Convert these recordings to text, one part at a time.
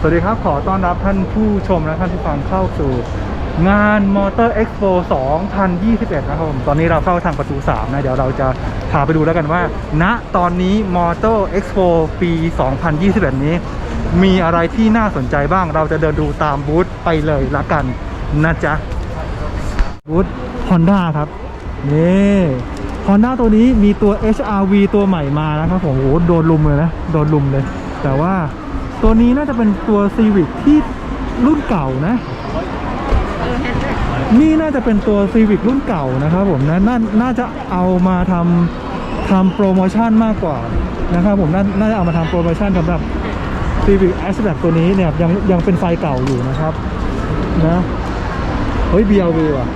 สวัสดีครับ ขอต้อนรับท่านผู้ชมและท่านผู้ฟังเข้าสู่ งานมอเตอร์เอ็กซ์โป2021 นะครับผมตอนนี้เราเข้าทางประตู 3 นะ เดี๋ยวเราจะพาไปดูแล้วกันว่า ณตอนนี้มอเตอร์เอ็กซ์โปปี 2021 นี้ มีอะไรที่น่าสนใจบ้างเราจะเดินดูตามบูธไปเลยละกันนะจ๊ะบูธ Honda ครับ นี่ Honda ตัวนี้มีตัว HRV ตัวใหม่มานะครับผมโอ้โหโดนลุมเลยนะ โดนลุมเลย แต่ว่า ตัวนี้น่าจะเป็นตัว Civic ที่รุ่นเก่านะ นี่น่าจะเป็นตัว Civic รุ่นเก่านะครับผมนะนาน่าจะเอามาทำทำโปรโมชั่นมากกว่านะครับผมนาน่าจะเอามาทำโปรโมชั่นสำหรับ Civic Hatchback ตัวนี้เนี่ยยังยังเป็นไฟเก่าอยู่นะครับนะเฮ้ย BLV ว่ะ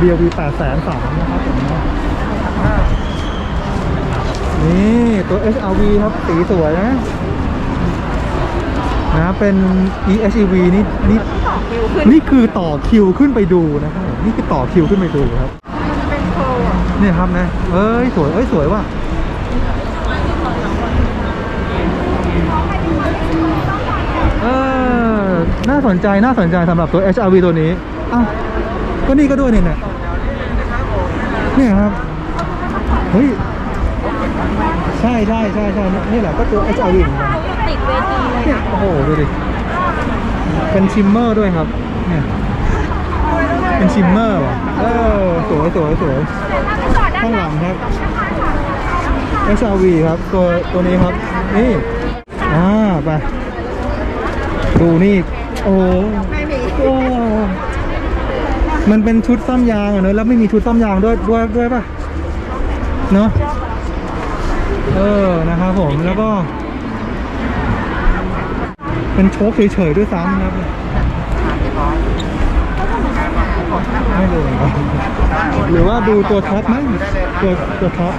BLV 8 3 0 0 0นะครับผมนะนี่ ตัว HRV ครับสีสวยนะ นะเป็น EHEV นี่นี่ต่อคิวขึ้นนี่คือต่อคิวขึ้นไปดูนะครับผมนี่คือต่อคิวขึ้นไปดูครับมันเป็นโครอะเนี่ยครับนะเอ้ยสวยเอ้ยสวยว่ะเออน่าสนใจน่าสนใจสำหรับตัว HRV ตัวนี้อ้าวก็นี่ก็ด้วยเนี่ยเนี่ยเนี่ยครับเฮ้ยใช่ใช่ใช่ใช่นี่แหละก็ตัว HRV เหมือนกัน ติดเวทีเลยเนี่ยโอ้โหดูดิเป็นชิมเมอร์ด้วยครับเนี่ยเป็นชิมเมอร์ว่ะเออสวยสวยสวยข้างหลังครับ SRV ครับตัวตัวนี้ครับ นี่อ่าไปดูนี่ โอ้ไม่มีโอ้มันเป็นชุดซ่อมยางอะเนอะแล้วไม่มีชุดซ่อมยางด้วยด้วยด้วยป่ะเนอะเออนะครับผมแล้วก็ เป็นโชคเฉยๆด้วยซ้ำนะครับไม่รู้เหมือนกันหรือว่าดูตัวท็อปไหมตัวตัวท็อป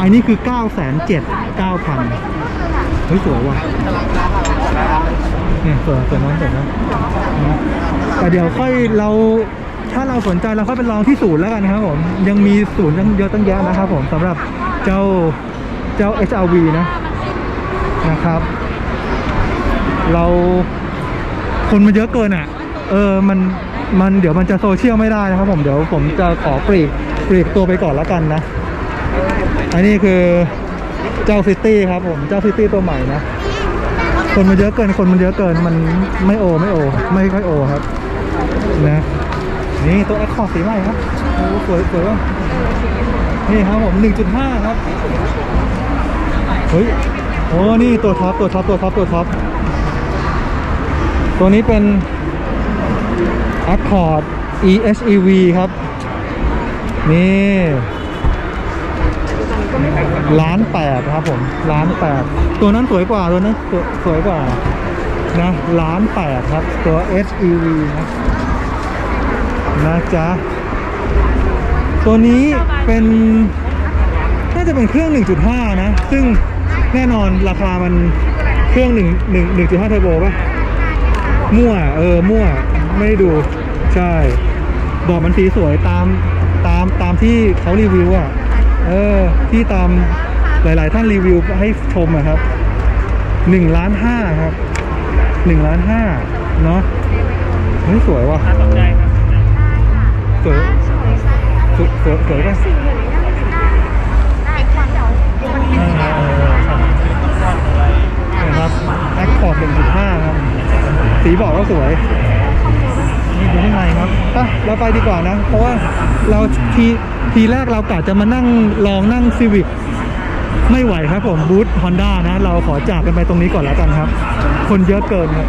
อันนี้คือ 9 7 0 0 0 9,000เฮ้ยสวยว่ะเนี่ยสวยสวยน้องสวยน้องนะแต่เดี๋ยวค่อยเราถ้าเราสนใจเราค่อยไปลองที่ศูนย์แล้วกันครับผมยังมีศูนย์ยังเยอะตั้งแยะนะครับผมสำหรับเจ้าเจ้า HRV นะนะครับ เราคนมันเยอะเกินอะ เออมันมันเดี๋ยวมันจะโซเชียลไม่ได้นะครับ ผมเดี๋ยวผมจะขอปลีกปลีกตัวไปก่อนแล้วกันนะ อันนี้คือเจ้าซิตี้ครับผมเจ้าซิตี้ตัวใหม่นะ คนมันเยอะเกินคนมันเยอะเกินมันไม่โอไม่โอ ไม่ค่อยโอครับ นะ นี่ตัวแอคคอร์ดสีใหม่ครับโอ้สวยสวยว่ะนี่ครับผม1.5 ครับ เฮ้ยโอ้นี่ตัวท็อปตัวท็อปตัวท็อปตัวท็อป ตัวนี้เป็น Accord EHEV ครับ นี่ล้านแปดครับผมล้านแปดตัวนั้นสวยกว่าตัวนั้นสวยสวยกว่านะล้านแปดครับตัว HEV นะนะจ๊ะ ตัวนี้เป็นน่าจะเป็นเครื่อง 1.5 นะ ซึ่งแน่นอนราคามันเครื่อง 1 1 1.5เทอร์โบป่ะ มั่ว เออ มั่ว ไม่ได้ดู ใช่ บอกมันสีสวยตาม ตาม ตามที่เขารีวิวอะ เออ ที่ตามหลาย ๆ ท่านรีวิวให้ชมอะครับหนึ่งล้านห้าครับหนึ่งล้านห้าเนาะเฮ้ยสวยว่ะสวยสวยสวยสวยป่ะ ได้ค่ะเดี๋ยวมัน เออเออเออใช่นะครับแอคคอร์ด1.5 ครับ สีบอกก็สวย นี่ดูข้างในครับป่ะเราไปดีกว่านะ เพราะว่าเราทีทีแรกเรากะจะมานั่งลองนั่งซีวิกไม่ไหวครับผมบูธฮอนด้านะ เราขอจากกันไปตรงนี้ก่อนแล้วกันครับ คนเยอะเกินครับ